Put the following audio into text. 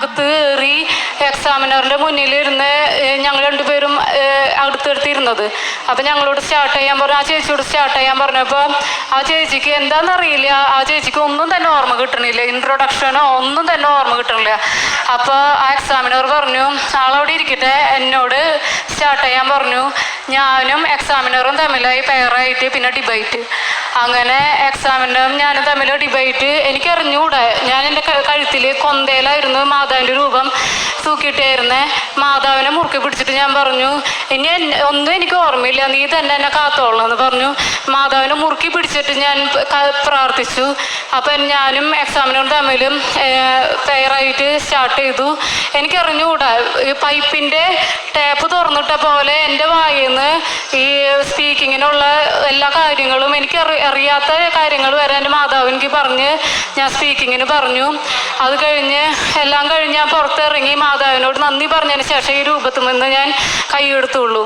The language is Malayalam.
അകത്ത് കയറി എക്സാമിനറിന്റെ മുന്നിൽ ഇരുന്ന് ഞങ്ങൾ രണ്ടുപേരും ഏഹ്, അടുത്തടുത്തിരുന്നത് അപ്പം ഞങ്ങളോട് സ്റ്റാർട്ട് ചെയ്യാൻ പറഞ്ഞു. ആ ചേച്ചിയോട് സ്റ്റാർട്ട് ചെയ്യാൻ പറഞ്ഞപ്പോൾ ആ ചേച്ചിക്ക് എന്താണെന്നറിയില്ല ആ ചേച്ചിക്ക് ഒന്നും തന്നെ ഓർമ്മ കിട്ടണില്ല. ഇൻട്രൊഡക്ഷനോ ഒന്നും തന്നെ ഓർമ്മ കിട്ടണില്ല. അപ്പോൾ ആ എക്സാമിനർ പറഞ്ഞു ആളവിടെ ഇരിക്കട്ടെ. എന്നോട് സ്റ്റാർട്ട് ചെയ്യാൻ പറഞ്ഞു. ഞാനും എക്സാമിനറും തമ്മിലായി പെയറായിട്ട് പിന്നെ ഡിബൈറ്റ് അങ്ങനെ എക്സാമിനും ഞാനും തമ്മിൽ ഡിബേറ്റ് എനിക്കറിഞ്ഞൂടെ. ഞാൻ എന്റെ കഴുത്തിൽ കൊന്തയിലായിരുന്നു മാതാവിന്റെ രൂപം തൂക്കിയിട്ടായിരുന്നേ. മാതാവിനെ മുറുക്കി പിടിച്ചിട്ട് ഞാൻ പറഞ്ഞു ഇനി ഒന്നും എനിക്ക് ഓർമ്മയില്ല നീ തന്നെ എന്നെ കാത്തോളണം എന്ന് പറഞ്ഞു. മാതാവിനെ മുറുക്കി പിടിച്ചിട്ട് ഞാൻ പ്രാർത്ഥിച്ചു. അപ്പം ഞാനും എക്സാമിനും തമ്മിലും തയ്യാറായിട്ട് സ്റ്റാർട്ട് ചെയ്തു. എനിക്കറിഞ്ഞുകൂടാ ഈ പൈപ്പിന്റെ ടാപ്പ് തുറന്നിട്ട പോലെ എന്റെ വായിൽ നിന്ന് ഈ സ്പീക്കിങ്ങിനുള്ള എല്ലാ കാര്യങ്ങളും എനിക്ക് അറി അറിയാത്ത കാര്യങ്ങൾ വരെ എന്റെ മാതാവ് എനിക്ക് പറഞ്ഞ് ഞാൻ സ്പീക്കിങ്ങിന് പറഞ്ഞു. അത് കഴിഞ്ഞ് എല്ലാം കഴിഞ്ഞ് ഞാൻ പുറത്തിറങ്ങി മാതാവിനോട് നന്ദി പറഞ്ഞതിന് ശേഷം ഈ രൂപത്തിൽ നിന്ന് ഞാൻ കൈയെടുത്തുള്ളൂ